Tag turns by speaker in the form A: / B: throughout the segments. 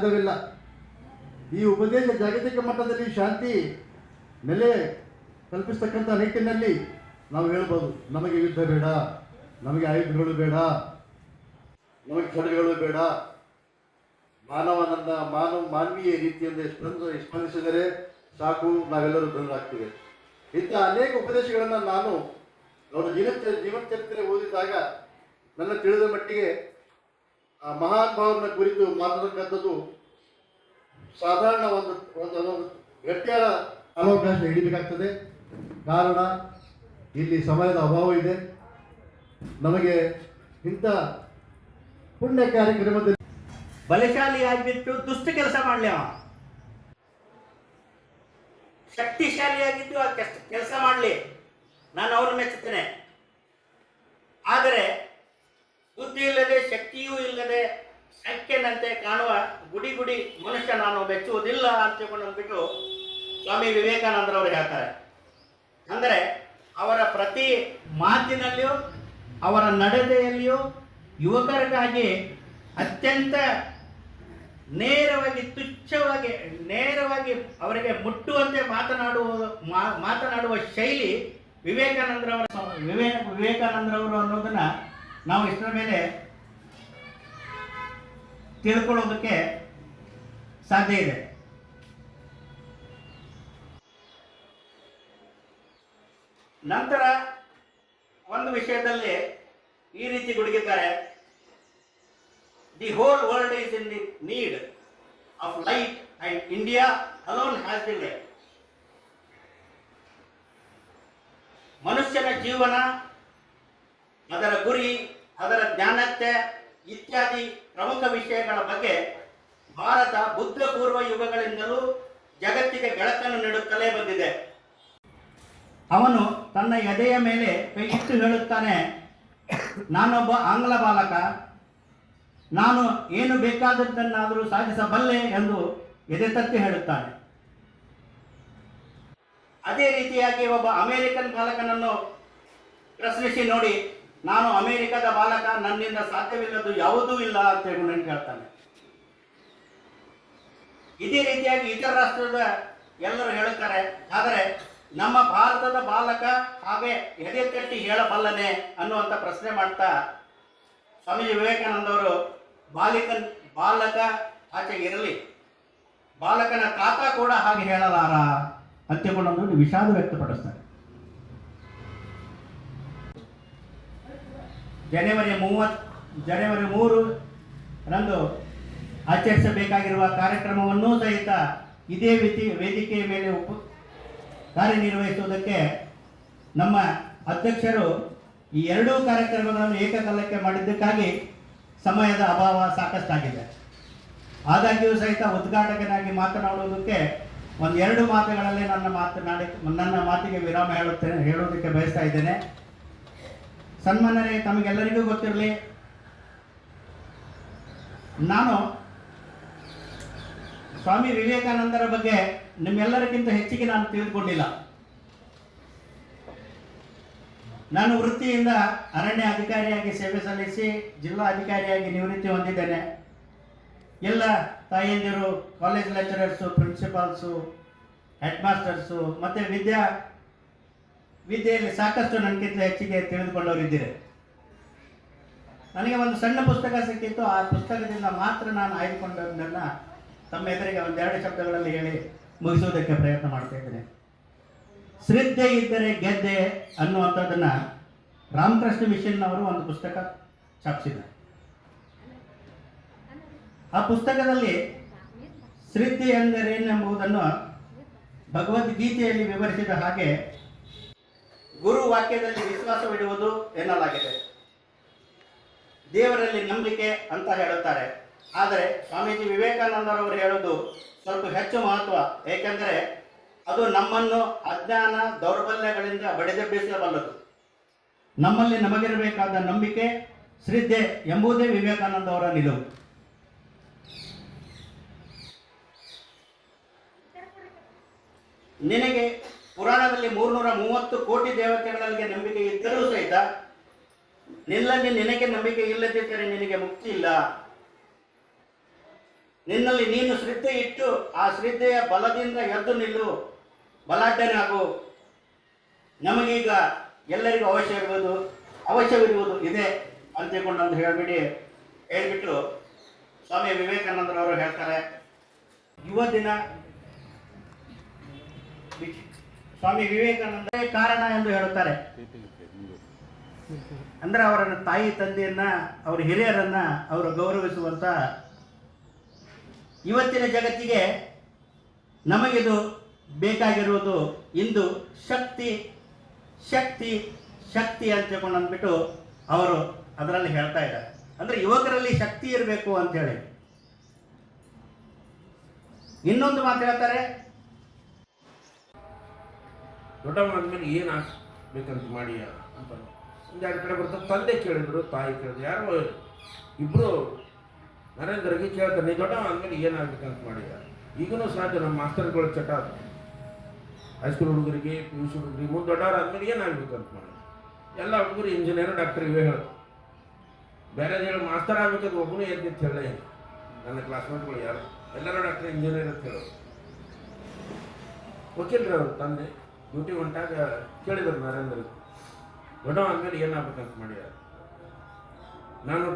A: ಸಾಧ್ಯವಿಲ್ಲ ಈ ಉಪದೇಶ ಜಾಗತಿಕ ಮಟ್ಟದಲ್ಲಿ ಶಾಂತಿ ನೆಲೆ ಕಲ್ಪಿಸ್ತಕ್ಕಂಥ ನಿಟ್ಟಿನಲ್ಲಿ ನಾವು ಹೇಳ್ಬೋದು, ನಮಗೆ ಯುದ್ಧ ಬೇಡ, ನಮಗೆ ಆಯುಧಗಳು ಬೇಡ, ನಮಗೆ ಖಡ್ಗಗಳು ಬೇಡ. ಮಾನವನನ್ನ ಮಾನವ, ಮಾನವೀಯ ರೀತಿಯಿಂದ ಸ್ಪಂದ ಸ್ಪಂದಿಸಿದರೆ ಸಾಕು, ನಾವೆಲ್ಲರೂ ಧನರಾಗ್ತೇವೆ ಇಂಥ ಅನೇಕ ಉಪದೇಶಗಳನ್ನು ನಾನು ಅವರ ಜೀವನ ಜೀವನ ಚರಿತ್ರೆ ಓದಿದಾಗ ನನ್ನ ತಿಳಿದ ಮಟ್ಟಿಗೆ ಆ ಮಹಾನ್ ಭಾವನ ಕುರಿತು ಮಾತಾಡತಕ್ಕಂಥದ್ದು ಸಾಧಾರಣ ಒಂದು ಒಂದು ಗಟ್ಟಿಯಾದ ಅವಕಾಶ ಹಿಡಿಬೇಕಾಗ್ತದೆ. ಕಾರಣ, ಇಲ್ಲಿ ಸಮಯದ ಅಭಾವ ಇದೆ. ನಮಗೆ ಇಂಥ ಪುಣ್ಯ ಕಾರ್ಯಕ್ರಮದಲ್ಲಿ
B: ಬಲಶಾಲಿ ಆಗಿಬಿಟ್ಟು ದುಷ್ಟ ಕೆಲಸ ಮಾಡಲಿ ಶಕ್ತಿಶಾಲಿಯಾಗಿದ್ದು ಆ ಕೆಲಸ ಮಾಡಲಿ. ನಾನು ಅವನು ಮೆಚ್ಚುತ್ತೇನೆ ಆದರೆ ಬುದ್ಧಿ ಇಲ್ಲದೆ, ಶಕ್ತಿಯೂ ಇಲ್ಲದೆ ಶಕ್ಯನಂತೆ ಕಾಣುವ ಗುಡಿ ಗುಡಿ ಮನುಷ್ಯ ನಾನು ಮೆಚ್ಚುವುದಿಲ್ಲ ಅಂತ ತಿಳ್ಕೊಂಡು ಸ್ವಾಮಿ ವಿವೇಕಾನಂದರವರು ಹೇಳ್ತಾರೆ. ಅಂದರೆ ಅವರ ಪ್ರತಿ ಮಾತಿನಲ್ಲಿಯೂ, ಅವರ ನಡೆದೆಯಲ್ಲಿಯೂ ಯುವಕರಿಗಾಗಿ ಅತ್ಯಂತ ನೇರವಾಗಿ, ತುಚ್ಛವಾಗಿ, ನೇರವಾಗಿ ಅವರಿಗೆ ಮುಟ್ಟುವಂತೆ ಮಾತನಾಡುವ ಮಾತನಾಡುವ ಶೈಲಿ ವಿವೇಕಾನಂದರವರ ವಿವೇಕ ವಿವೇಕಾನಂದರವರು ಅನ್ನೋದನ್ನ ನಾವು ಇಷ್ಟರ ಮೇಲೆ ತಿಳ್ಕೊಳ್ಳೋದಕ್ಕೆ ಸಾಧ್ಯ ಇದೆ? ನಂತರ ಒಂದು ವಿಷಯದಲ್ಲಿ ಈ ರೀತಿ ಗುಡುಗಿದ್ದಾರೆ. The whole world is in the need of light and India alone has the light ಮನುಷ್ಯನ ಜೀವನ, ಅದರ ಗುರಿ ಅದರ ಜ್ಞಾನತೆ ಇತ್ಯಾದಿ ಪ್ರಮುಖ ವಿಷಯಗಳ ಬಗ್ಗೆ ಭಾರತ ಬುದ್ಧ ಪೂರ್ವ ಯುಗಗಳಿಂದಲೂ ಜಗತ್ತಿಗೆ ಬೆಳಕನ್ನು ನೀಡುತ್ತಲೇ ಬಂದಿದೆ. ಅವನು ತನ್ನ ಎದೆಯ ಮೇಲೆ ಕೈ ಇಟ್ಟು ಹೇಳುತ್ತಾನೆ, ನಾನೊಬ್ಬ ಆಂಗ್ಲ ಬಾಲಕ, ನಾನು ಏನು ಬೇಕಾದದ್ದನ್ನಾದರೂ ಸಾಧಿಸಬಲ್ಲೆ ಎಂದು ಎದೆ ತತ್ತಿ ಹೇಳುತ್ತಾನೆ. ಅದೇ ರೀತಿಯಾಗಿ ಒಬ್ಬ ಅಮೇರಿಕನ್ ಬಾಲಕನನ್ನು ಪ್ರಶ್ನಿಸಿ ನೋಡಿ ನಾನು ಅಮೆರಿಕದ ಬಾಲಕ, ನನ್ನಿಂದ ಸಾಧ್ಯವಿಲ್ಲದ್ದು ಯಾವುದೂ ಇಲ್ಲ ಅಂತ ಹೇಳಿ ಹೇಳ್ತಾನೆ. ಇದೇ ರೀತಿಯಾಗಿ ಇತರ ರಾಷ್ಟ್ರದ ಎಲ್ಲರೂ ಹೇಳುತ್ತಾರೆ ಆದರೆ ನಮ್ಮ ಭಾರತದ ಬಾಲಕ ಹಾಗೆ ಎದೆ ತಟ್ಟಿ ಹೇಳಬಲ್ಲನೆ? ಅನ್ನುವಂಥ ಪ್ರಶ್ನೆ ಮಾಡ್ತಾ ಸ್ವಾಮೀಜಿ ವಿವೇಕಾನಂದವರು ಬಾಲಿಕನ್, ಬಾಲಕ ಆಚೆ ಇರಲಿ. ಬಾಲಕನ ತಾತ ಕೂಡ ಹಾಗೆ ಹೇಳಲಾರ? ಅಂತ್ಯಗೊಂಡು ವಿಷಾದ ವ್ಯಕ್ತಪಡಿಸ್ತಾರೆ. ಜನವರಿ ಮೂವತ್, ಜನವರಿ ಮೂರು ರಂದು ಆಚರಿಸಬೇಕಾಗಿರುವ ಕಾರ್ಯಕ್ರಮವನ್ನು ಸಹಿತ ಇದೇ ರೀತಿ ವೇದಿಕೆಯ ಮೇಲೆ ಉಪ, ಕಾರ್ಯನಿರ್ವಹಿಸುವುದಕ್ಕೆ ನಮ್ಮ ಅಧ್ಯಕ್ಷರು ಈ ಎರಡೂ ಕಾರ್ಯಕ್ರಮಗಳನ್ನು ಏಕಕಾಲಕ್ಕೆ ಮಾಡಿದ್ದಕ್ಕಾಗಿ ಸಮಯದ ಅಭಾವ ಸಾಕಷ್ಟಾಗಿದೆ. ಆದಾಗ್ಯೂ ಸಹಿತ ಉದ್ಘಾಟಕನಾಗಿ ಮಾತನಾಡುವುದಕ್ಕೆ ಒಂದೆರಡು ಮಾತುಗಳಲ್ಲಿ ನನ್ನ ಮಾತನಾಡಿ, ನನ್ನ ಮಾತಿಗೆ ವಿರಾಮ ಹೇಳುತ್ತೇನೆ, ಹೇಳುವುದಕ್ಕೆ ಬಯಸ್ತಾ ಇದ್ದೇನೆ. ಸನ್ಮಾನರೇ ತಮಗೆಲ್ಲರಿಗೂ ಗೊತ್ತಿರಲಿ, ನಾನು ಸ್ವಾಮಿ ವಿವೇಕಾನಂದರ ಬಗ್ಗೆ ನಿಮ್ಮೆಲ್ಲರಿಗಿಂತ ಹೆಚ್ಚಿಗೆ ನಾನು ತಿಳಿದುಕೊಂಡಿಲ್ಲ. ನಾನು ವೃತ್ತಿಯಿಂದ ಅರಣ್ಯ ಅಧಿಕಾರಿಯಾಗಿ ಸೇವೆ ಸಲ್ಲಿಸಿ, ಜಿಲ್ಲಾ ಅಧಿಕಾರಿಯಾಗಿ ನಿವೃತ್ತಿ ಹೊಂದಿದ್ದೇನೆ. ಎಲ್ಲ ತಾಯಂದಿರು college lecturers principals headmasters ಮತ್ತು ವಿದ್ಯಾ ವಿದ್ಯೆಯಲ್ಲಿ ಸಾಕಷ್ಟು ನನಗಿಂತ ಹೆಚ್ಚಿಗೆ ತಿಳಿದುಕೊಂಡವರು ತಿಳಿದುಕೊಂಡವರಿದ್ದೀರಿ. ನನಗೆ ಒಂದು ಸಣ್ಣ ಪುಸ್ತಕ ಸಿಕ್ಕಿತ್ತು. ಆ ಪುಸ್ತಕದಿಂದ ಮಾತ್ರ ನಾನು ಆಯ್ದುಕೊಂಡದನ್ನ ತಮ್ಮ ಎದುರಿಗೆ ಒಂದೆರಡು ಶಬ್ದಗಳಲ್ಲಿ ಹೇಳಿ ಮುಗಿಸುವುದಕ್ಕೆ ಪ್ರಯತ್ನ ಮಾಡ್ತಾ ಇದ್ದೇನೆ. ಶ್ರದ್ಧೆ ಇದ್ದರೆ ಗೆದ್ದೆ ಅನ್ನುವಂಥದ್ದನ್ನ ರಾಮಕೃಷ್ಣ ಮಿಷನ್ ಅವರು ಒಂದು ಪುಸ್ತಕ ಛಾಪಿಸಿದ್ದಾರೆ. ಆ ಪುಸ್ತಕದಲ್ಲಿ ಶ್ರದ್ಧೆ ಎಂದರೇನೆಂಬುದನ್ನು ಭಗವದ್ಗೀತೆಯಲ್ಲಿ ವಿವರಿಸಿದ ಹಾಗೆ ಗುರು ವಾಕ್ಯದಲ್ಲಿ ವಿಶ್ವಾಸವಿಡುವುದು ಎನ್ನಲಾಗಿದೆ. ದೇವರಲ್ಲಿ ನಂಬಿಕೆ ಅಂತ ಹೇಳುತ್ತಾರೆ. ಆದರೆ ಸ್ವಾಮೀಜಿ ವಿವೇಕಾನಂದರವರು ಹೇಳೋದು ಸ್ವಲ್ಪ ಹೆಚ್ಚು ಮಹತ್ವ. ಏಕೆಂದರೆ ಅದು ನಮ್ಮನ್ನು ಅಜ್ಞಾನ ದೌರ್ಬಲ್ಯಗಳಿಂದ ಬಡಿದೆಬ್ಬಿಸಬಲ್ಲದು. ನಮ್ಮಲ್ಲಿ ನಮಗಿರಬೇಕಾದ ನಂಬಿಕೆ, ಶ್ರದ್ಧೆ ಎಂಬುದೇ ವಿವೇಕಾನಂದ ಅವರ ನಿಲುವು. ನಿನಗೆ ಪುರಾಣದಲ್ಲಿ ಮೂರ್ನೂರ ಮೂವತ್ತು ಕೋಟಿ ದೇವತೆಗಳಿಗೆ ನಂಬಿಕೆ ಇದ್ದರೂ ಸಹಿತ ನಿನ್ನಲ್ಲಿ ನಿನಗೆ ನಂಬಿಕೆ ಇಲ್ಲದಿದ್ದರೆ ನಿನಗೆ ಮುಕ್ತಿ ಇಲ್ಲ. ನಿನ್ನಲ್ಲಿ ನೀನು ಶ್ರದ್ಧೆ ಇಟ್ಟು ಆ ಶ್ರದ್ಧೆಯ ಬಲದಿಂದ ಎದ್ದು ನಿಲ್ಲು. ಬಲಾಢ್ಯನಾಗು. ನಮಗೀಗ ಎಲ್ಲರಿಗೂ ಅವಶ್ಯ ಇರುವುದು, ಅವಶ್ಯವಿರುವುದು ಇದೆ ಅಂತ ತಿಳ್ಕೊಂಡು ಅಂತ ಹೇಳಿಬಿಡಿ. ಹೇಳ್ಬಿಟ್ಟು ಸ್ವಾಮಿ ವಿವೇಕಾನಂದರವರು ಹೇಳ್ತಾರೆ, ಯುವ ದಿನ ಸ್ವಾಮಿ ವಿವೇಕಾನಂದ ಕಾರಣ ಎಂದು ಹೇಳುತ್ತಾರೆ. ಅಂದ್ರೆ ಅವರ ತಾಯಿ ತಂದೆಯನ್ನ, ಅವರ ಹಿರಿಯರನ್ನ ಅವರು ಗೌರವಿಸುವಂತ ಇವತ್ತಿನ ಜಗತ್ತಿಗೆ ನಮಗಿದು ಬೇಕಾಗಿರುವುದು ಇಂದು ಶಕ್ತಿ ಶಕ್ತಿ ಶಕ್ತಿ ಅಂತ ಅವರು ಅದರಲ್ಲಿ ಹೇಳ್ತಾ ಇದ್ದಾರೆ. ಅಂದ್ರೆ ಯುವಕರಲ್ಲಿ ಶಕ್ತಿ ಇರಬೇಕು ಅಂತ ಹೇಳಿ. ಇನ್ನೊಂದು ಮಾತು ಹೇಳ್ತಾರೆ
C: ದೊಡ್ಡವನಾದ್ಮೇಲೆ ಏನು ಆಗಬೇಕಂತ ಮಾಡಿ ಅಂತ ಎರಡು ಕಡೆ ಬರ್ತಾರೆ ತಂದೆ ಕೇಳಿದ್ರು ತಾಯಿ ಕೇಳಿದ್ರು, ಯಾರೋ ಇಬ್ಬರು ನರೇಂದ್ರಗೆ ಕೇಳ್ತಾರೆ, ನೀ ದೊಡ್ಡವ ಅಂದಮೇಲೆ ಏನಾಗಬೇಕಂತ ಮಾಡಿದ ಈಗಲೂ ಸಾಧ್ಯ ನಮ್ಮ ಮಾಸ್ತರ್ಗಳ ಚಟ ಹೈಸ್ಕೂಲ್ ಹುಡುಗರಿಗೆ ಪಿ ಯು ಸಿ ಹುಡುಗರಿಗೆ, ಮುಂದೆ ದೊಡ್ಡವರಾದ್ಮೇಲೆ ಏನಾಗಬೇಕಂತ ಮಾಡಿ. ಎಲ್ಲ ಹುಡುಗರು ಇಂಜಿನಿಯರ್ ಡಾಕ್ಟರ್ ಇವೇ ಹೇಳೋದು ಬೇರೆ ಹೇಳಿ ಮಾಸ್ತರ್ ಆಗ್ಬೇಕಂತ ಒಬ್ಬನೇ ಎದ್ದಿತ್ತು ಹೇಳ. ನನ್ನ ಕ್ಲಾಸ್ಮೇಟ್ಗಳು ಯಾರು? ಎಲ್ಲರೂ ಡಾಕ್ಟರ್ ಇಂಜಿನಿಯರ್ ಅಂತ ಹೇಳೋದು ವಕೀಲರು ತಂದೆ. ಡ್ಯೂಟಿ ಹೊಂಟಾಗ ಕೇಳಿದರು ನರೇಂದ್ರ ದೊಡ್ಡ ಅಂದ್ಮೇಲೆ ಏನಾಗ್ಬೇಕಂತ ಮಾಡ್ಯಾರ ನಾನು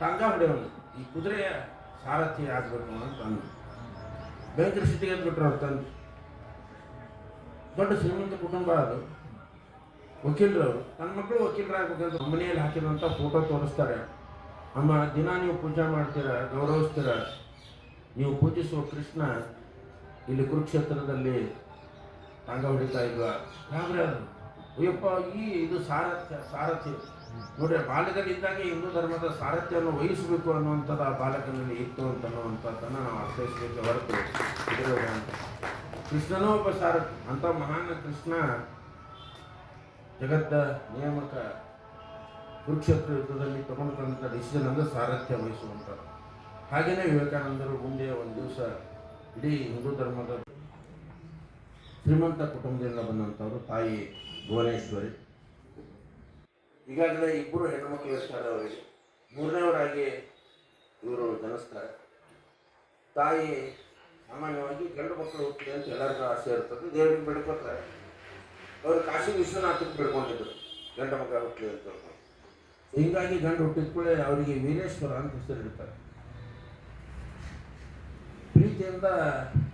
C: ಟಂಗ ಹೊಡೆಯವನು ಈ ಕುದುರೆಯ ಸಾರಥಿ ಆಗಬೇಕು ಅಂತ ಅಂದು. ಭಯಂಕರ ಸ್ಥಿತಿಗೆ ಎದ್ಬಿಟ್ರು ಅವ್ರು ತಂದು. ದೊಡ್ಡ ಶ್ರೀಮಂತ ಕುಟುಂಬ ಅದು. ವಕೀಲರು ನನ್ನ ಮಕ್ಕಳು ವಕೀಲರಾಗಬೇಕಂತ ಮನೆಯಲ್ಲಿ ಹಾಕಿರುವಂಥ ಫೋಟೋ ತೋರಿಸ್ತಾರೆ. ಅಮ್ಮ, ದಿನ ನೀವು ಪೂಜೆ ಮಾಡ್ತೀರ, ಗೌರವಿಸ್ತೀರ? ನೀವು ಪೂಜಿಸುವ ಕೃಷ್ಣ ಇಲ್ಲಿ ಕುರುಕ್ಷೇತ್ರದಲ್ಲಿ ಟಾಂಗ ಹೊಡಿತಾ ಇದ್ವ. ಅದು, ಅಯ್ಯಪ್ಪ, ಈ ಇದು ಸಾರಥ್ಯ ಸಾರಥ್ಯ. ನೋಡ್ರಿ, ಬಾಲ್ಯದಲ್ಲಿ ಇದ್ದಾಗ ಹಿಂದೂ ಧರ್ಮದ ಸಾರಥ್ಯವನ್ನು ವಹಿಸಬೇಕು ಅನ್ನುವಂಥದ್ದು ಆ ಬಾಲಕನಲ್ಲಿ ಇತ್ತು ಅಂತ ಅನ್ನುವಂಥದ್ದನ್ನು ನಾವು ಅರ್ಥೈಸಬೇಕು ಹೊರತು. ಕೃಷ್ಣನೂ ಒಬ್ಬ ಸಾರಥ್ಯ ಅಂತ ಮಹಾನ್ ಕೃಷ್ಣ ಜಗತ್ತ ನಿಯಾಮಕ ಕುರುಕ್ಷೇತ್ರ ಯುದ್ಧದಲ್ಲಿ ತಗೊಂಡಂಥ ಡಿಸಿಷನ್ ಅಂದರೆ ಸಾರಥ್ಯ ವಹಿಸುವಂಥದ್ದು. ಹಾಗೆಯೇ ವಿವೇಕಾನಂದರು ಮುಂದೆ ಒಂದು ದಿವಸ ಇಡೀ ಹಿಂದೂ ಧರ್ಮದ ಶ್ರೀಮಂತ ಕುಟುಂಬದಿಂದ ಬಂದಂಥವ್ರು ತಾಯಿ ಭುವನೇಶ್ವರಿ. ಈಗಾಗಲೇ ಇಬ್ಬರು ಹೆಣ್ಣುಮಕ್ಕಳು ಇರ್ತಾರೆ ಅವರಿಗೆ ಮೂರನೇವರಾಗಿ ಇವರು ಜನಿಸ್ತಾರೆ. ತಾಯಿ ಸಾಮಾನ್ಯವಾಗಿ ಗಂಡು ಮಕ್ಕಳು ಹುಟ್ಟಿದೆ ಅಂತ ಎಲ್ಲರಿಗೂ ಆಸೆ ಇರ್ತದೆ ದೇವರಿಗೆ ಬಿಡ್ಕೊತಾರೆ ಅವರು ಕಾಶಿ ವಿಶ್ವನಾಥಕ್ಕೆ ಬಿಡ್ಕೊಂಡಿದ್ರು. ಗಂಡು ಮಗ ಹುಟ್ಟಲಿ ಅಂತ ಹಿಂಗಾಗಿ ಗಂಡು ಹುಟ್ಟಿದ ಕೂಡಲೇ ಅವರಿಗೆ ವೀರೇಶ್ವರ ಅಂತ ಹೆಸರಿಡ್ತಾರೆ ಪ್ರೀತಿಯಿಂದ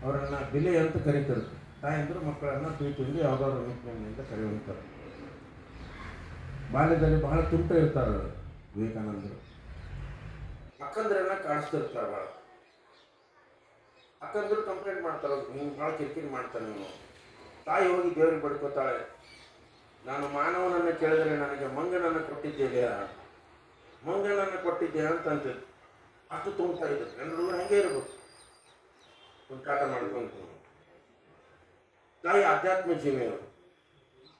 C: ಅವರನ್ನು ಬಿಲೆ ಅಂತ ಕರೀತಾರೆ. ತಾಯಂದ್ರು ಮಕ್ಕಳನ್ನು ಪ್ರೀತಿಯಿಂದ ಯಾವುದಾದ್ರು ನಿಕ್ನೇಮ್ ಅಂತ ಕರೆಯುವಂತಾರೆ ಬಾಲ್ಯದಲ್ಲಿ ಬಹಳ ತುಂಟ ಇರ್ತಾರೆ ವಿವೇಕಾನಂದರು. ಅಕ್ಕಂದ್ರನ್ನ ಕಾಡಿಸ್ತಿರ್ತಾರೆ ಭಾಳ ಅಕ್ಕಂದ್ರು ಕಂಪ್ಲೇಂಟ್ ಮಾಡ್ತಾರೆ ನೀವು ಭಾಳ ಕಿರಿಕಿರಿ ಮಾಡ್ತಾನೆ ನೀವು ತಾಯಿ ಹೋಗಿ ದೇವ್ರಿಗೆ ಬಡ್ಕೋತಾಳೆ. ನಾನು ಮಾನವನನ್ನು ಕೇಳಿದರೆ ನನಗೆ ಮಂಗನನ್ನು ಕೊಟ್ಟಿದ್ದೇವೆಯಾ ಮಂಗನನ್ನು ಕೊಟ್ಟಿದ್ದೆ ಅಂತ ಅಂತಿದ್ದು ಅಷ್ಟು ತುಂಬ್ತಾ ಇದ್ರು. ಎಲ್ಲರೂ ಹಂಗೆ ಇರ್ಬೇಕು. ತುಂಟಾಟ ತಾಯಿ ಆಧ್ಯಾತ್ಮ ಜೀವಿಯವರು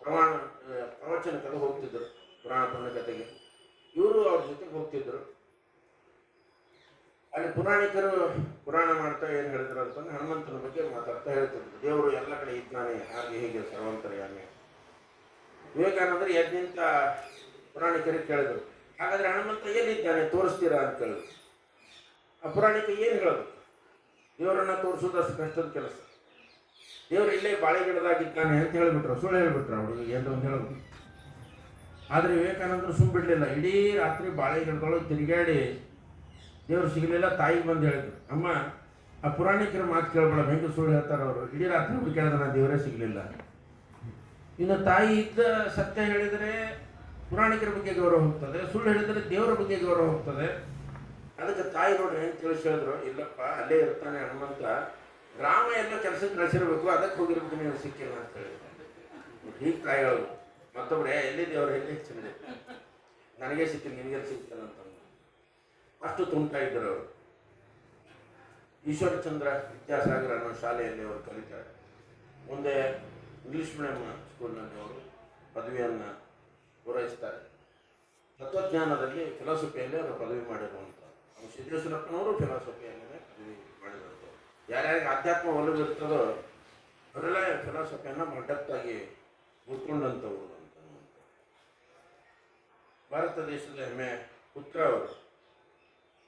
C: ಪ್ರಮಾಣ ಪ್ರವಚನ ಪ್ರವಚನಕ್ಕೆಲ್ಲ ಹೋಗ್ತಿದ್ರು ಪುರಾಣ ಪುಣ್ಯಕತೆಗೆ ಇವರು ಅವ್ರ ಜೊತೆಗೆ ಹೋಗ್ತಿದ್ರು. ಅಲ್ಲಿ ಪುರಾಣಿಕರು ಪುರಾಣ ಮಾಡ್ತಾ ಏನು ಹೇಳಿದ್ರು ಅಂತಂದ್ರೆ ಹನುಮಂತನ ಬಗ್ಗೆ ಮಾತಾಡ್ತಾ ಹೇಳ್ತಿದ್ರು. ದೇವರು ಎಲ್ಲ ಕಡೆ ಇದ್ದಾನೆ, ಹಾಗೆ ಹೀಗೆ ಸರ್ವಂತರ್ಯಾಮಿ ವಿವೇಕಾನಂದರು ನಿಂತ ಪುರಾಣಿಕರಿಗೆ ಕೇಳಿದ್ರು. ಹಾಗಾದ್ರೆ ಹನುಮಂತ ಏನಿದ್ದಾನೆ ತೋರಿಸ್ತೀರಾ ಅಂತ ಕೇಳಿದ್ರು. ಆ ಪುರಾಣಿಕ ಏನು ಹೇಳೋದು? ದೇವರನ್ನ ತೋರಿಸೋದಷ್ಟು ಕಷ್ಟದ ಕೆಲಸ. ದೇವರು ಇಲ್ಲೇ ಬಾಳೆ ಅಂತ ಹೇಳಿಬಿಟ್ರು, ಸುಳ್ಳು ಹೇಳ್ಬಿಟ್ರು ಹುಡುಗಿಗೆ ಎಂತ ಒಂದು ಹೇಳೋದು. ಆದರೆ ವಿವೇಕಾನಂದರು ಸುಮ್ಮ ಬಿಡಲಿಲ್ಲ, ಇಡೀ ರಾತ್ರಿ ಬಾಳೆ ಗಿಡದೊಳಗೆ ತಿರುಗಾಡಿ ದೇವ್ರು ಸಿಗಲಿಲ್ಲ, ತಾಯಿಗೆ ಬಂದು ಹೇಳಿದ್ರು. ಅಮ್ಮ, ಆ ಪುರಾಣಿಕರ ಮಾತು ಕೇಳ್ಬೇಡ ಹೆಂಗೆ ಸುಳ್ಳು ಹೇಳ್ತಾರೆ ಅವರು. ಇಡೀ ರಾತ್ರಿ ಹುಡುಕಾಡಿದ ನಾ ದೇವರೇ ಸಿಗಲಿಲ್ಲ. ಇನ್ನು ತಾಯಿ ಇದ್ದ ಸತ್ಯ ಹೇಳಿದರೆ ಪುರಾಣಿಕರ ಬಗ್ಗೆ ಗೌರವ ಹೋಗ್ತದೆ, ಸುಳ್ಳು ಹೇಳಿದರೆ ದೇವರ ಬಗ್ಗೆ ಗೌರವ ಹೋಗ್ತದೆ. ಅದಕ್ಕೆ ತಾಯಿ ನೋಡ್ರಿ ಹೆಂಗೆ ತಿಳಿಸಿ ಹೇಳಿದ್ರು, ಇಲ್ಲಪ್ಪ, ಅಲ್ಲೇ ಇರ್ತಾನೆ ಹನುಮಂತ. ರಾಮ ಎಲ್ಲ ಕೆಲಸಕ್ಕೆ ಕಳಿಸಿರ್ಬೇಕು, ಅದಕ್ಕೆ ಹೋಗಿರ್ಬೇಕು ನೀವು ಸಿಕ್ಕಿಲ್ಲ ಅಂತ ಹೇಳಿ. ಹೀಗೆ ತಾಯಿ ಹೇಳೋದು. ಮತ್ತೊಬ್ಬರೇ ಎಲ್ಲಿದೆ ಎಲ್ಲಿ ದೇವ್ರು ಎಲ್ಲಿ? ಸಿಗಲಿ ನನಗೆ ಸಿಕ್ಕಿಲ್ಲ, ನಿನಗೆ ಸಿಗ್ತಾನೆ ಅಂತ ಅಷ್ಟು ತುಂಟಾ ಇದ್ದರು ಅವರು. ಈಶ್ವರಚಂದ್ರ ವಿದ್ಯಾಸಾಗರ ಅನ್ನೋ ಶಾಲೆಯಲ್ಲಿ ಅವರು ಕಲಿತಾರೆ. ಮುಂದೆ ಇಂಗ್ಲಿಷ್ ಮೀಡಿಯಂ ಸ್ಕೂಲ್ನಲ್ಲಿ ಅವರು ಪದವಿಯನ್ನು ಪೂರೈಸ್ತಾರೆ. ತತ್ವಜ್ಞಾನದಲ್ಲಿ ಫಿಲಾಸಫಿಯಲ್ಲಿ ಅವರು ಪದವಿ ಮಾಡಿರುವಂಥ ಸಿದ್ದೇಶ್ವರಪ್ಪನವರು ಫಿಲಾಸಫಿಯಲ್ಲಿ ಯಾರ್ಯಾರಿಗೆ ಆಧ್ಯಾತ್ಮ ಒಲವು ಇರ್ತದೋ ಅವರೆಲ್ಲ ಫಿಲಾಸಫಿಯನ್ನು ಮಡ್ಡತ್ತಾಗಿ ಮುತ್ಕೊಂಡಂಥವ್ರು ಅಂತ ಭಾರತ ದೇಶದ ಹೆಮ್ಮೆ ಪುತ್ರ ಅವರು.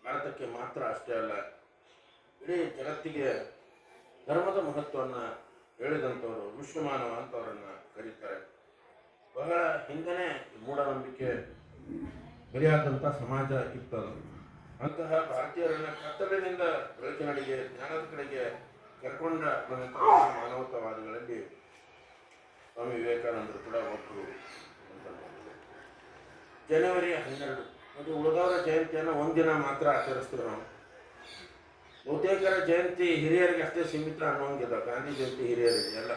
C: ಭಾರತಕ್ಕೆ ಮಾತ್ರ ಅಷ್ಟೇ ಅಲ್ಲ, ಇಡೀ ಜಗತ್ತಿಗೆ ಧರ್ಮದ ಮಹತ್ವವನ್ನು ಹೇಳಿದಂಥವರು ವಿಶ್ವಮಾನವ ಅಂತವರನ್ನು ಕರೀತಾರೆ. ಬಹಳ ಹಿಂದನೆ ಮೂಢನಂಬಿಕೆ ಸರಿಯಾದಂಥ ಸಮಾಜ ಇತ್ತದು. ಅಂತಹ ಭಾರತೀಯರನ್ನ ಕತ್ತಲಿನಿಂದ ಬೆಳಕಿನಡೆಗೆ ಜ್ಞಾನದ ಕಡೆಗೆ ಕರ್ಕೊಂಡ ಮಾನವತಾವಾದಿಗಳಲ್ಲಿ ಸ್ವಾಮಿ ವಿವೇಕಾನಂದರು ಕೂಡ ಒಬ್ಬರು ಜನವರಿ ಹನ್ನೆರಡು, ಅದು ಉಳಿದವರ ಜಯಂತಿಯನ್ನು ಒಂದಿನ ಮಾತ್ರ ಆಚರಿಸ್ತೀವಿ ನಾವು ಬಹುತೇಕರ ಜಯಂತಿ ಹಿರಿಯರಿಗೆ ಅಷ್ಟೇ ಸೀಮಿತ ಅನ್ನೋಂಗಿಲ್ಲ ಗಾಂಧಿ ಜಯಂತಿ ಹಿರಿಯರಿಗೆ ಎಲ್ಲ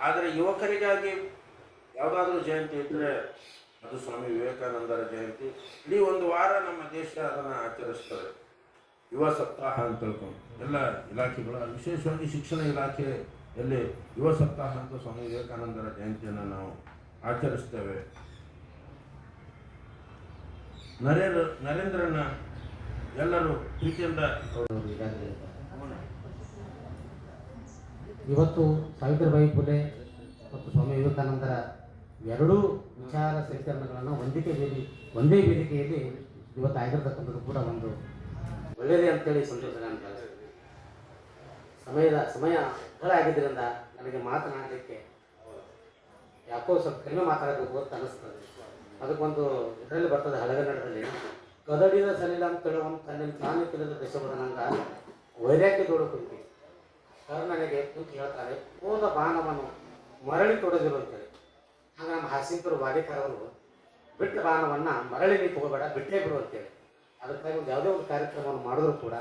C: ಆದರೆ ಯುವಕರಿಗಾಗಿ ಯಾವುದಾದ್ರೂ ಜಯಂತಿ ಇದ್ದರೆ ಅದು ಸ್ವಾಮಿ ವಿವೇಕಾನಂದರ ಜಯಂತಿ. ಇಡೀ ಒಂದು ವಾರ ನಮ್ಮ ದೇಶ ಅದನ್ನು ಆಚರಿಸ್ತದೆ. ಯುವ ಸಪ್ತಾಹ ಅಂತ ತಿಳ್ಕೊಂಡು. ಎಲ್ಲ ಇಲಾಖೆಗಳ, ವಿಶೇಷವಾಗಿ ಶಿಕ್ಷಣ ಇಲಾಖೆಯಲ್ಲಿ ಯುವ ಸಪ್ತಾಹ ಅಂತ ಸ್ವಾಮಿ ವಿವೇಕಾನಂದರ ಜಯಂತಿಯನ್ನು ನಾವು ಆಚರಿಸ್ತೇವೆ. ನರೇಂದ್ರ, ನರೇಂದ್ರನ ಎಲ್ಲರೂ ಪ್ರೀತಿಯಿಂದ.
D: ಇವತ್ತು ಸಾವಿತ್ರಿಬಾಯಿ ಫುಲೆ ಮತ್ತು ಸ್ವಾಮಿ ವಿವೇಕಾನಂದರ ಎರಡೂ ವಿಚಾರ ಸಂಕಿರಣಗಳನ್ನು ಒಂದಿಕೆ ವೇದಿ ಒಂದೇ ವೇದಿಕೆಯಲ್ಲಿ ಇವತ್ತು ಆಗಿರ್ತಕ್ಕಂಥದ್ದು ಕೂಡ ಒಂದು ಒಳ್ಳೆಯದೇ ಅಂತೇಳಿ ಸಂತೋಷ ನಾನು. ಸಮಯದ, ಸಮಯ ಬಹಳ ಆಗಿದ್ದರಿಂದ ನನಗೆ ಮಾತನಾಡಲಿಕ್ಕೆ ಯಾಕೋ ಸ್ವಲ್ಪ ಕಡಿಮೆ ಮಾತಾಡಬೇಕು ಅಂತ ಅನ್ನಿಸ್ತದೆ. ಅದಕ್ಕೊಂದು ಇದರಲ್ಲಿ ಬರ್ತದೆ ಹಳಗನ್ನಡದಲ್ಲಿ. ಕದಡಿದ ಸಲಿಲ ಅಂತ ಹೇಳುವಂಥ ತನ್ನಲ್ಲಿ ತಾನು ತಿಳಿದ ದೇಶಬದನಂಗ ವೈರ್ಯಕ್ಕೆ ದೊಡ್ಡ ಕುಂತಿ ಕರ್ಣನಿಗೆ ಕುಂತು ಹೇಳ್ತಾರೆ, ಹೋದ ಬಾಣವನ್ನು ಮರಳಿ ತೊಡದಿರು ಅಂತೇಳಿ ಆಗ ನಮ್ಮ ಹರಸಿಂಪುರ ವಾದಿಕಾರವರು ಬಿಟ್ಟ ಬಾಣವನ್ನು ಮರಳಿ ನೀವು ಹೋಗಬೇಡ, ಬಿಟ್ಟೇ ಬಿಡು ಅಂತೇಳಿ. ಅದಕ್ಕಾಗಿ ಒಂದು ಯಾವುದೇ ಒಂದು ಕಾರ್ಯಕ್ರಮವನ್ನು ಮಾಡಿದ್ರು ಕೂಡ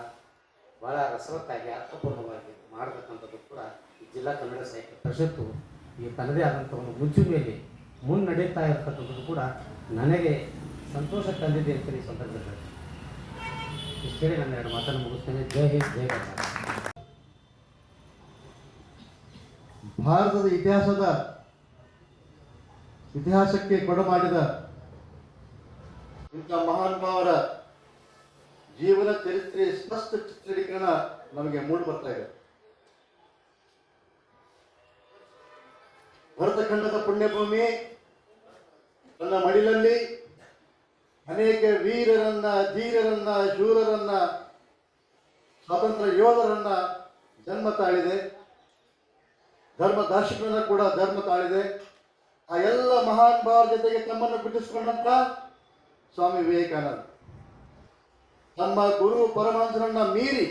D: ಭಾಳ ರಸವತ್ತಾಗಿ, ಅರ್ಥಪೂರ್ಣವಾಗಿ ಮಾಡತಕ್ಕಂಥದ್ದು ಕೂಡ ಜಿಲ್ಲಾ ಕನ್ನಡ ಸಾಹಿತ್ಯ ಪರಿಷತ್ತು ಈ ತನ್ನದೇ ಆದಂಥ ಒಂದು ಮುಂಚೂಣಿಯಲ್ಲಿ ಮುನ್ನಡೀತಾ ಇರತಕ್ಕಂಥದ್ದು ಕೂಡ ನನಗೆ ಸಂತೋಷ ತಂದಿದೆ ಅಂತೇಳಿ ಈ ಸಂದರ್ಭದಲ್ಲಿ. ಇಷ್ಟು ನನ್ನ ಎರಡು ಮಾತನ್ನು ಮುಗಿಸ್ತೇನೆ. ಜೈ ಹಿಂದ್, ಜೈ ಕರ್ನಾಟಕ
A: ಭಾರತದ ಇತಿಹಾಸದ ಇತಿಹಾಸಕ್ಕೆ ಕೊಡಮಾಡಿದ ಇಂಥ ಮಹಾನುಭಾವರ ಜೀವನ ಚರಿತ್ರೆ ಸ್ಪಷ್ಟ ಚಿತ್ರೀಕರಣ ನಮಗೆ ಮೂಡಿ ಬರ್ತಾ ಇದೆ. ಭರತಖಂಡದ ಪುಣ್ಯಭೂಮಿ, ತನ್ನ ಮಡಿಲಲ್ಲಿ ಅನೇಕ ವೀರರನ್ನ, ಧೀರರನ್ನ, ಶೂರರನ್ನ, ಸ್ವಾತಂತ್ರ್ಯ ಯೋಧರನ್ನ ಜನ್ಮ ತಾಳಿದೆ. ಧರ್ಮ ದಾರ್ಶಿಕರನ್ನ ಕೂಡ ಧರ್ಮ ತಾಳಿದೆ. ಆ ಎಲ್ಲ ಮಹಾನ್ ಭಾವರ ಜೊತೆಗೆ ತಮ್ಮನ್ನು ಬಿಟ್ಟಿಸ್ಕೊಂಡಂತ ಸ್ವಾಮಿ ವಿವೇಕಾನಂದ. ತಮ್ಮ ಗುರು ಪರಮಹಂಸರನ್ನ ಮೀರಿ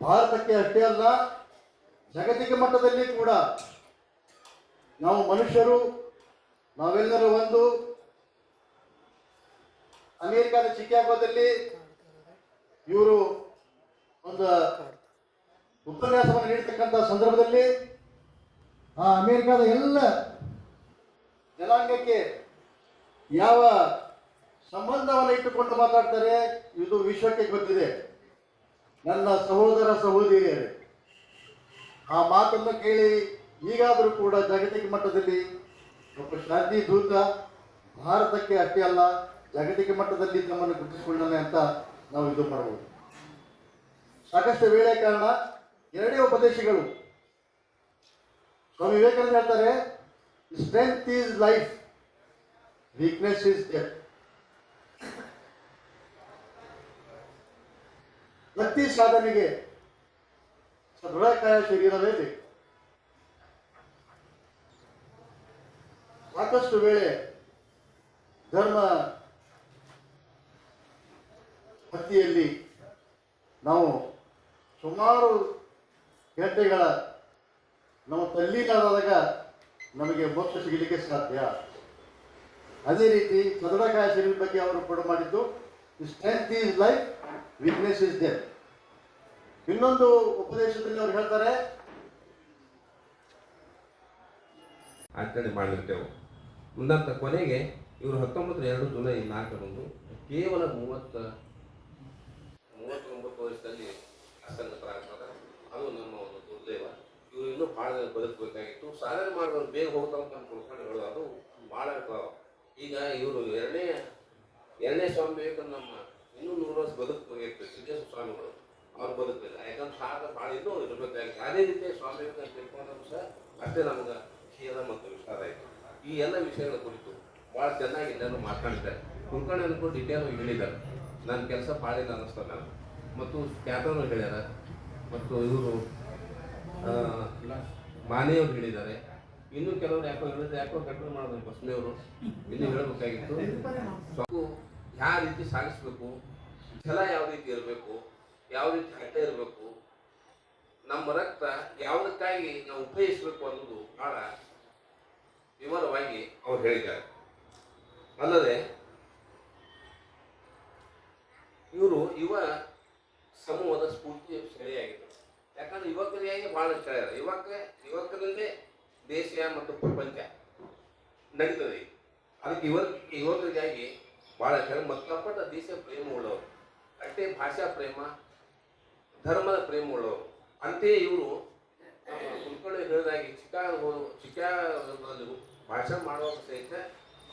A: ಭಾರತಕ್ಕೆ ಅಷ್ಟೇ ಅಲ್ಲ, ಜಾಗತಿಕ ಮಟ್ಟದಲ್ಲಿ ಕೂಡ ನಾವು ಮನುಷ್ಯರು, ನಾವೆಲ್ಲರೂ ಒಂದು ಅಮೆರಿಕದ ಚಿಕಾಗೋದಲ್ಲಿ ಇವರು ಒಂದು ಉಪನ್ಯಾಸವನ್ನು ನೀಡತಕ್ಕಂಥ ಸಂದರ್ಭದಲ್ಲಿ ಆ ಅಮೇರಿಕಾದ ಎಲ್ಲ ಜನಾಂಗಕ್ಕೆ ಯಾವ ಸಂಬಂಧವನ್ನು ಇಟ್ಟುಕೊಂಡು ಮಾತಾಡ್ತಾರೆ, ಇದು ವಿಶ್ವಕ್ಕೆ ಗೊತ್ತಿದೆ. ನನ್ನ ಸಹೋದರ ಸಹೋದರಿಯರೇ, ಆ ಮಾತನ್ನು ಕೇಳಿ ಈಗಾದರೂ ಕೂಡ ಜಾಗತಿಕ ಮಟ್ಟದಲ್ಲಿ ಒಬ್ಬ ಶಾಂತಿ ದೂತ ಭಾರತಕ್ಕೆ ಅಷ್ಟೇ ಅಲ್ಲ, ಜಾಗತಿಕ ಮಟ್ಟದಲ್ಲಿ ತಮ್ಮನ್ನು ಗುರುತಿಸಿಕೊಳ್ಳೋಣ ಅಂತ ನಾವು ಇದು ಮಾಡಬಹುದು. ಸಾಕಷ್ಟು ವೇಳೆ ಕಾರಣ, ಎರಡೇ ಉಪದೇಶಗಳು. ಸ್ವಾಮಿ ವಿವೇಕಾನಂದ ಹೇಳ್ತಾರೆ strength is life weakness is death. ಭಕ್ತಿ ಸಾಧನೆಗೆ ಸದೃಢಕಾಯ ಶರೀರವೇ ಬೇಕು ಸಾಕಷ್ಟು ವೇಳೆ ಧರ್ಮ ಭಕ್ತಿಯಲ್ಲಿ ನಾವು ಸುಮಾರು ಗಂಟೆಗಳ ನಮ್ಮ ತಲ್ಲೀನಾದಾಗ ನಮಗೆ ಮೋಕ್ಷ ಸಿಗಲಿಕ್ಕೆ ಸಾಧ್ಯ. ಅದೇ ರೀತಿ ಶರೀರ ಬಗ್ಗೆ ಅವರು ಕೊಡು ಮಾಡಿದ್ದು strength is life weakness is death ಇನ್ನೊಂದು ಉಪದೇಶದಲ್ಲಿ ಅವ್ರು ಹೇಳ್ತಾರೆ,
E: ಆಚರಣೆ ಮಾಡಿರ್ತೇವೆ. ಮುಂದಂತ ಕೊನೆಗೆ ಇವರು ಹತ್ತೊಂಬತ್ತು ಎರಡು ಜುಲೈ ನಾಲ್ಕರಂದು ಕೇವಲ ಮೂವತ್ತ, ಮೂವತ್ತೊಂಬತ್ತು ವರ್ಷದಲ್ಲಿ ಅಸಂಗತರಾಗ್ತಾರೆ ಅದು ನಮ್ಮ ಒಂದು ದುರ್ದೈವ ಇವರು ಇನ್ನೂ ಭಾಳ ಬದುಕಬೇಕಾಗಿತ್ತು. ಸಾಧನೆ ಮಾಡಿದವ್ರು ಬೇಗ ಹೋಗ್ತಾವಂತ ತಿಳ್ಕೊಂಡು ಹೇಳೋದು ಅದು ಭಾಳ ಈಗ ಇವರು ಎರಡನೇ ಎರಡನೇ ಸ್ವಾಮಿ ವಿವೇಕಾನಂದ ನಮ್ಮ ಇನ್ನೂ ನೂರು ವರ್ಷ ಬದುಕಬೇಕಾಗಿತ್ತು ಸಿದ್ದೇಶ್ವರ ಸ್ವಾಮಿಗಳು. ಅವ್ರು ಬದುಕಲಿಲ್ಲ ಯಾಕಂದ್ರೆ ಸಾಧ ಭಾಳ ಇನ್ನೂ ಇರಬೇಕಾಗಿತ್ತು. ಅದೇ ರೀತಿ ಸ್ವಾಮಿ ವಿವೇಕಾನಂದ ತಿಳ್ಕೊಂಡ್ರು ಸಹ ಅಷ್ಟೇ ನಮ್ಗೆ ಖೇದ ಮತ್ತು ವಿಷಾದ ಆಯಿತು. ಈ ಎಲ್ಲ ವಿಷಯಗಳ ಕುರಿತು ಭಾಳ ಚೆನ್ನಾಗಿ ಎಲ್ಲರೂ ಮಾತಾಡ್ತಾರೆ ಕುಂಕಣ ಅನ್ಕೊಂಡು ಡಿಟೇಲ್ ಹೇಳಿದ್ದಾರೆ. ನನ್ನ ಕೆಲಸ ಭಾಳ ಇಲ್ಲ. ಅನ್ನಿಸ್ತಾರೆ ನಾನು ಮತ್ತು ಖ್ಯಾತನು ಹೇಳ್ಯಾರ. ಮತ್ತು ಇವರು ಮಾನೆಯವರು ಹೇಳಿದ್ದಾರೆ. ಇನ್ನು ಕೆಲವರು ಯಾಕೋ ಹೇಳಿದ್ರೆ, ಯಾಕೋ ಕಂಟ್ರೋಲ್ ಮಾಡಿದ್ರು ಬಸ್ನೆಯವರು ಇನ್ನು ಹೇಳಬೇಕಾಗಿತ್ತು. ಯಾವ ರೀತಿ ಸಾಗಿಸ್ಬೇಕು, ಛಲ ಯಾವ ರೀತಿ ಇರಬೇಕು, ಯಾವ ರೀತಿ ಹಠ ಇರಬೇಕು, ನಮ್ಮ ರಕ್ತ ಯಾವುದಕ್ಕಾಗಿ ನಾವು ಉಪಯೋಗಿಸಬೇಕು ಅನ್ನೋದು ಬಹಳ ವಿವರವಾಗಿ ಅವ್ರು ಹೇಳಿದ್ದಾರೆ. ಅಲ್ಲದೆ, ಇವರು ಯುವ ಸಮೂಹದ ಸ್ಫೂರ್ತಿ ಸೆಳೆಯಾಗಿದ್ದರು ಯಾಕಂದ್ರೆ ಯುವಕರಿಗಾಗಿ ಬಹಳ ಇದೆ ಯುವಕ, ಯುವಕರಲ್ಲಿ ದೇಶ ಮತ್ತು ಪ್ರಪಂಚ ನಡೀತದೆ. ಅದಕ್ಕೆ ಯುವ, ಯುವಕರಿಗಾಗಿ ಬಹಳ ಮತ್ತು ಮಕ್ಕಳಪಟ್ಟ ದೇಶ ಪ್ರೇಮ ಉಳ್ಳವರು, ಅಷ್ಟೇ ಭಾಷಾ ಪ್ರೇಮ, ಧರ್ಮದ ಪ್ರೇಮ ಉಳ್ಳವರು. ಅಂತೆಯೇ ಇವರು ಕುಲ್ಕರ್ಣಿ ಹೇಳಿದಾಗಿ ಚಿಕಾಗ ಚಿಕಾಗೋದಲ್ಲಿ ಭಾಷಣ ಮಾಡುವಾಗ ಸಹಿತ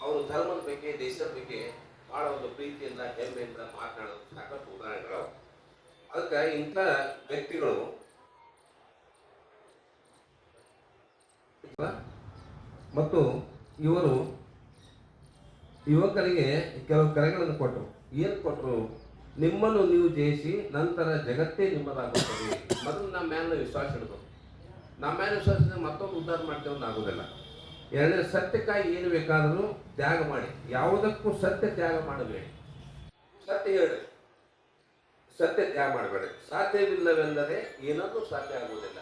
E: ಅವರು ಧರ್ಮದ ಬಗ್ಗೆ, ದೇಶದ ಬಗ್ಗೆ ಬಹಳ ಒಂದು ಪ್ರೀತಿಯಿಂದ, ಹೆಮ್ಮೆಯಿಂದ ಮಾತನಾಡೋದು ಸಾಕಷ್ಟು ಉದಾಹರಣೆಗಳು ಅದಕ್ಕೆ ಇಂಥ ವ್ಯಕ್ತಿಗಳು ಮತ್ತು ಇವರು ಯುವಕರಿಗೆ ಕೆಲವು ಕರೆಗಳನ್ನು ಕೊಟ್ಟರು. ಏನು ಕೊಟ್ಟರು ನಿಮ್ಮನ್ನು ನೀವು ಜಯಿಸಿ ನಂತರ ಜಗತ್ತೇ ನಿಮ್ಮದಾಗುತ್ತದೆ. ಮೊದಲು ನಮ್ಮ ಮೇಲೆ ವಿಶ್ವಾಸ ಇಡಬೇಕು. ನಮ್ಮ ಮೇಲೆ ವಿಶ್ವಾಸ ಮತ್ತೊಂದು ಉದ್ಧಾರ ಮಾಡ್ತೇವೆ ಆಗೋದಿಲ್ಲ. ಎರಡನೇ ಸತ್ಯಕ್ಕಾಗಿ ಏನು ಬೇಕಾದರೂ ತ್ಯಾಗ ಮಾಡಿ. ಯಾವುದಕ್ಕೂ ಸತ್ಯ ತ್ಯಾಗ ಮಾಡಬೇಡಿ. ಸತ್ಯ ಹೇಳಿ. ಸತ್ಯ ತ್ಯಾಗ ಮಾಡಬೇಡಿ. ಸಾಧ್ಯವಿಲ್ಲವೆಂದರೆ ಏನನ್ನೂ ಸಾಧ್ಯ ಆಗುವುದಿಲ್ಲ.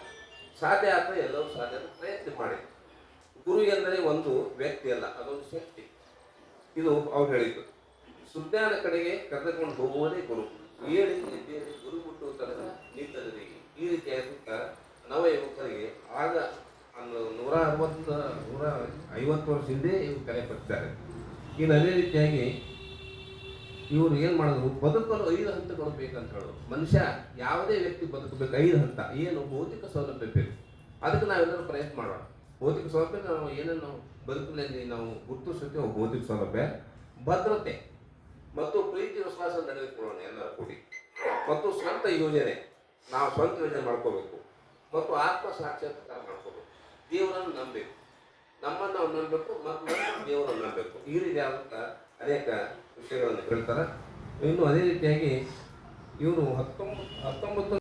E: ಸಾಧ್ಯ ಆದರೆ ಎಲ್ಲವೂ ಸಾಧ್ಯ ಪ್ರಯತ್ನ ಮಾಡಿ. ಗುರು ಎಂದರೆ ಒಂದು ವ್ಯಕ್ತಿ ಅಲ್ಲ, ಅದೊಂದು ಶಕ್ತಿ. ಇದು ಅವ್ರು ಹೇಳಿದ್ದು. ಸುಜ್ಞಾನ ಕಡೆಗೆ ಕರೆದುಕೊಂಡು ಹೋಗುವುದೇ ಗುರು. ಏಳು ಎದ್ದೇಳಿ ಗುರು ಮುಟ್ಟುವ ತನಕ ನಿಂತದರಿಗೆ ಈ ರೀತಿಯಾದ ನವ ಯುವಕರಿಗೆ ಆಗ ಒಂದು ನೂರ ಅರವತ್ತು, ನೂರ ಐವತ್ತು ವರ್ಷ ಹಿಂದೆ ಇವರು ಕರೆ ಪಡ್ತಾರೆ ಇನ್ನು ಅದೇ ರೀತಿಯಾಗಿ ಇವರು ಏನು ಮಾಡಿದ್ರು? ಬದುಕಲು ಐದು ಹಂತಗಳು ಬೇಕಂತ ಹೇಳೋದು. ಮನುಷ್ಯ ಯಾವುದೇ ವ್ಯಕ್ತಿ ಬದುಕಬೇಕು, ಐದು ಹಂತ. ಏನು ಭೌತಿಕ ಸೌಲಭ್ಯ ಬೇಕು. ಅದಕ್ಕೆ ನಾವೆಲ್ಲರೂ ಪ್ರಯತ್ನ ಮಾಡೋಣ. ಭೌತಿಕ ಸೌಲಭ್ಯ, ನಾವು ಏನನ್ನು ಬದುಕಿನಲ್ಲಿ ನಾವು ಗುರುತಿಸುತ್ತೇವೆ ಭೌತಿಕ ಸೌಲಭ್ಯ. ಭದ್ರತೆ ಮತ್ತು ಪ್ರೀತಿ, ವಿಶ್ವಾಸ ನಡೆದುಕೊಳ್ಳೋಣ ಎಲ್ಲರೂ ಕೂಡಿ. ಮತ್ತು ಸ್ವಂತ ಯೋಜನೆ, ನಾವು ಸ್ವಂತ ಯೋಜನೆ ಮಾಡ್ಕೋಬೇಕು. ಮತ್ತು ಆತ್ಮ ಸಾಕ್ಷಾತ್ಕಾರ ಮಾಡ್ಕೋಬೇಕು. ದೇವರನ್ನು ನಂಬಬೇಕು. ನಮ್ಮನ್ನು ನಾವು ನಂಬಬೇಕು, ಮತ್ತು ದೇವರನ್ನು ನಂಬಬೇಕು. ಈ ರೀತಿಯಾದಂಥ ಅನೇಕ ವಿಷಯಗಳನ್ನು ಹೇಳ್ತಾರೆ. ಇನ್ನು ಅದೇ ರೀತಿಯಾಗಿ ಇವರು ಹತ್ತೊಂಬತ್ತು ಹತ್ತೊಂಬತ್ತು